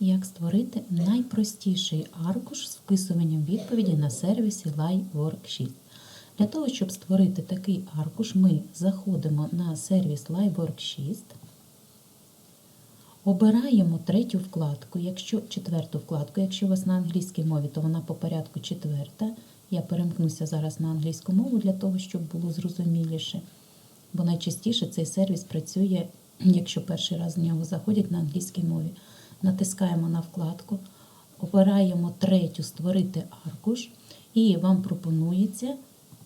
як створити найпростіший аркуш з вписуванням відповіді на сервісі LiveWorksheet. Для того, щоб створити такий аркуш, ми заходимо на сервіс LiveWorksheet, обираємо третю вкладку, якщо четверту вкладку, якщо у вас на англійській мові, то вона по порядку четверта. Я перемкнуся зараз на англійську мову для того, щоб було зрозуміліше. Бо найчастіше цей сервіс працює, якщо перший раз в нього заходять на англійській мові. Натискаємо на вкладку, обираємо третю Створити аркуш, і вам пропонується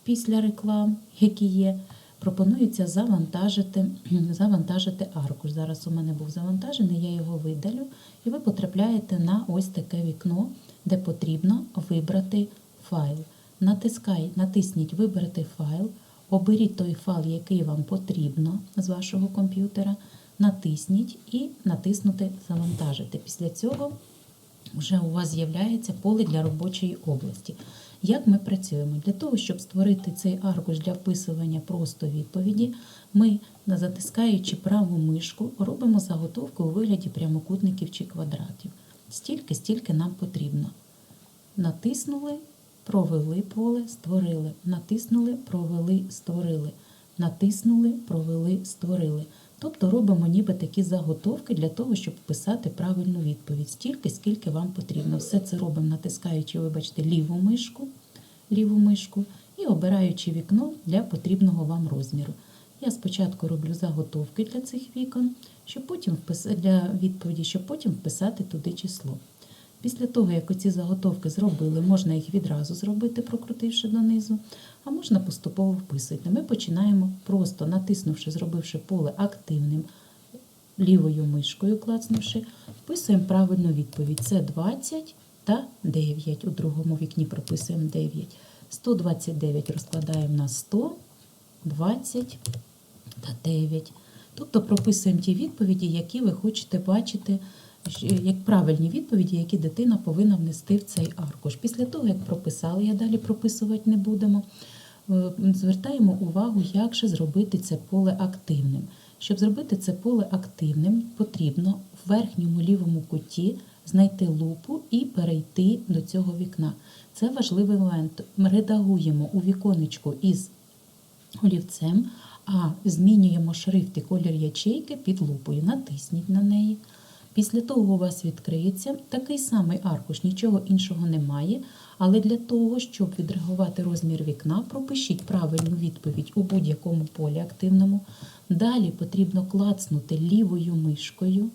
після реклам, які є, пропонується завантажити, завантажити аркуш. Зараз у мене був завантажений, я його видалю, і ви потрапляєте на ось таке вікно, де потрібно вибрати файл. Натискай, натисніть Вибрати файл, оберіть той файл, який вам потрібно з вашого комп'ютера, натисніть і натиснути Завантажити. Після цього вже у вас з'являється поле для робочої області. Як ми працюємо? Для того, щоб створити цей аркуш для вписування просто відповіді, ми, затискаючи праву мишку, робимо заготовку у вигляді прямокутників чи квадратів. Стільки, стільки нам потрібно. Натиснули, провели поле, створили. Натиснули, провели, створили. Натиснули, провели, створили. Тобто робимо ніби такі заготовки для того, щоб вписати правильну відповідь. Стільки, скільки вам потрібно. Все це робимо, натискаючи, вибачте, ліву мишку, ліву мишку і обираючи вікно для потрібного вам розміру. Я спочатку роблю заготовки для цих вікон, щоб потім впис- для відповіді, щоб потім вписати туди число. Після того, як оці заготовки зробили, можна їх відразу зробити, прокрутивши донизу, а можна поступово вписувати. Ми починаємо просто натиснувши, зробивши поле активним лівою мишкою, клацнувши, вписуємо правильну відповідь. Це 20 та 9. У другому вікні прописуємо 9. 129 розкладаємо на 100, 20 та 9. Тобто прописуємо ті відповіді, які ви хочете бачити, як правильні відповіді, які дитина повинна внести в цей аркуш. Після того, як прописали, я далі прописувати не будемо. е, Звертаємо увагу, як же зробити це поле активним. Щоб зробити це поле активним, потрібно в верхньому лівому куті знайти лупу і перейти до цього вікна. Це важливий момент. Ми редагуємо у віконечку із олівцем, а змінюємо шрифт і колір ячейки під лупою. Натисніть на неї. Після того у вас відкриється такий самий аркуш, нічого іншого немає. Але для того, щоб відреагувати розмір вікна, пропишіть правильну відповідь у будь-якому полі активному. Далі потрібно клацнути лівою мишкою.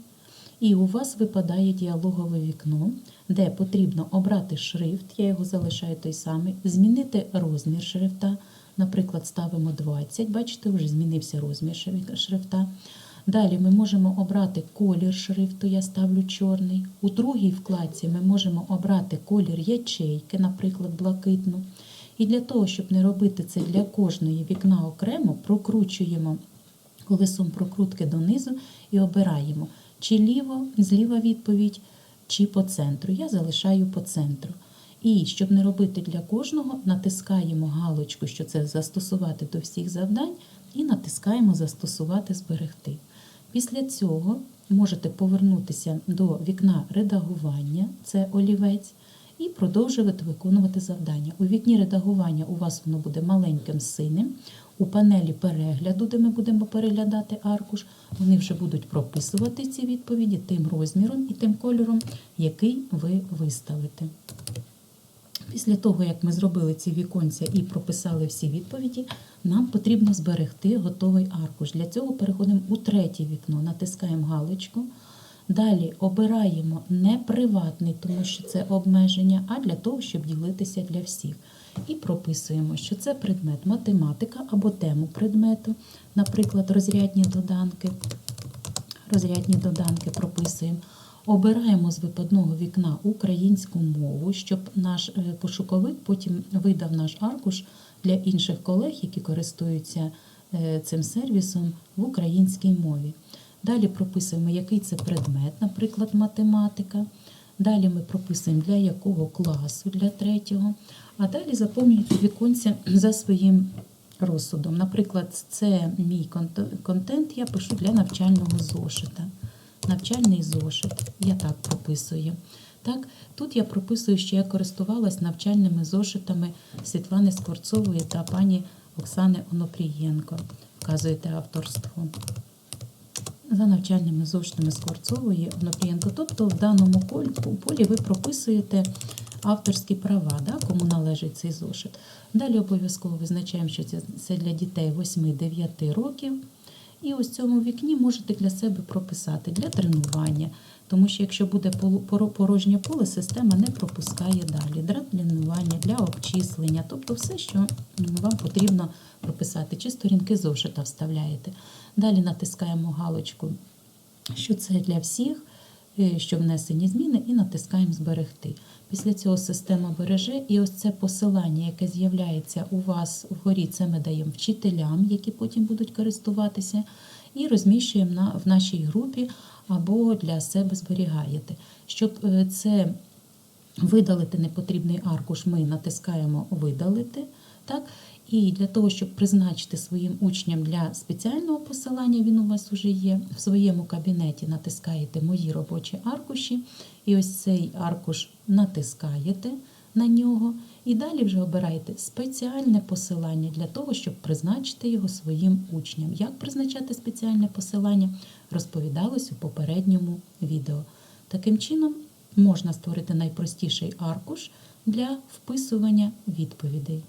І у вас випадає діалогове вікно, де потрібно обрати шрифт, я його залишаю той самий, змінити розмір шрифта. Наприклад, ставимо 20, бачите, вже змінився розмір шрифта. Далі ми можемо обрати колір шрифту, я ставлю чорний. У другій вкладці ми можемо обрати колір ячейки, наприклад, блакитну. І для того, щоб не робити це для кожної вікна окремо, прокручуємо колесом прокрутки донизу і обираємо, чи ліво, зліва відповідь, чи по центру. Я залишаю по центру. І щоб не робити для кожного, натискаємо галочку, що це застосувати до всіх завдань, і натискаємо Застосувати зберегти. Після цього можете повернутися до вікна редагування, це олівець, і продовжувати виконувати завдання. У вікні редагування у вас воно буде маленьким синим. У панелі перегляду, де ми будемо переглядати аркуш, вони вже будуть прописувати ці відповіді тим розміром і тим кольором, який ви виставите. Після того, як ми зробили ці віконця і прописали всі відповіді, нам потрібно зберегти готовий аркуш. Для цього переходимо у третє вікно, натискаємо галочку. Далі обираємо не приватний, тому що це обмеження, а для того, щоб ділитися для всіх. І прописуємо, що це предмет математика або тему предмету, наприклад, розрядні доданки. Розрядні доданки прописуємо. Обираємо з випадного вікна українську мову, щоб наш е, пошуковик потім видав наш аркуш для інших колег, які користуються е, цим сервісом в українській мові. Далі прописуємо, який це предмет, наприклад, математика. Далі ми прописуємо, для якого класу, для третього. А далі заповнюєте віконця за своїм розсудом. Наприклад, це мій контент, я пишу для навчального зошита. Навчальний зошит. Я так прописую. Так, тут я прописую, що я користувалась навчальними зошитами Світлани Скворцової та пані Оксани Онопрієнко. Вказуєте авторство. За навчальними зошитами Скворцової Онопрієнко. Тобто в даному полі, ви прописуєте авторські права, да, кому належить цей зошит. Далі обов'язково визначаємо, що це для дітей 8-9 років. І ось в цьому вікні можете для себе прописати для тренування. Тому що якщо буде порожнє поле, система не пропускає далі. Для тренування, для обчислення, тобто все, що вам потрібно прописати, чи сторінки зошита вставляєте. Далі натискаємо галочку, що це для всіх, що внесені зміни, і натискаємо Зберегти. Після цього система береже, і ось це посилання, яке з'являється у вас вгорі, це ми даємо вчителям, які потім будуть користуватися, і розміщуємо на, в нашій групі або для себе зберігаєте. Щоб е, це видалити непотрібний аркуш, ми натискаємо Видалити. Так? І для того, щоб призначити своїм учням для спеціального посилання, він у вас вже є. В своєму кабінеті натискаєте Мої робочі аркуші, і ось цей аркуш натискаєте на нього. І далі вже обираєте спеціальне посилання для того, щоб призначити його своїм учням. Як призначати спеціальне посилання, розповідалось у попередньому відео. Таким чином, можна створити найпростіший аркуш для вписування відповідей.